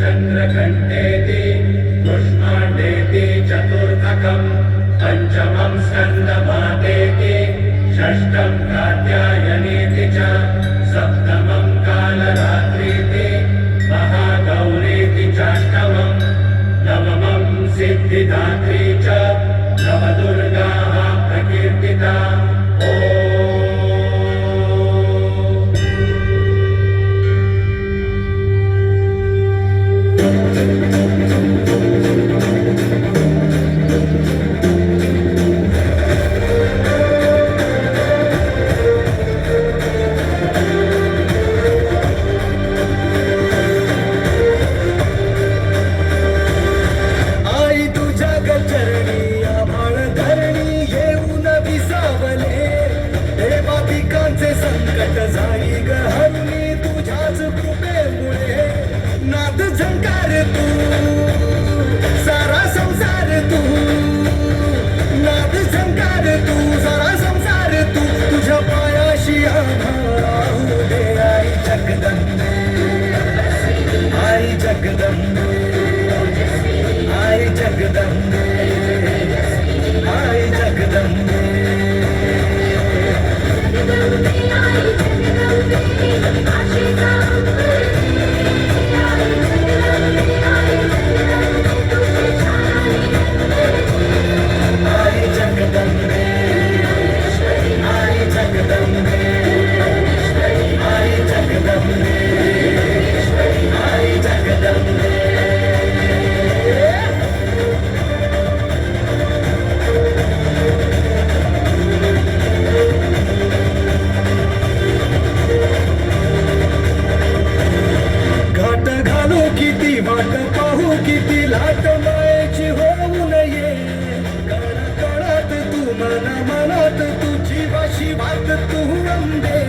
चन्द्रखण्डेति चतुर्थक पंचम पञ्चमं स्कन्दमातेति षष्ठं कात्याय पिकांचे जाई ग हरणी तुझ्याच कृपेमुळे. नाद झंकार तू सारा संसार तू. नाद झंकार तू सारा संसार तू. तुझ्या पायाशी आभाळाहू दे आई जगदंबे. आई जगदंबे. आई जगदंबे. आई जगदंबे. वाट पाहू किती लाट मायची होऊ नये. कण तू मना मनात तुझी वाशी वाट तू अंबे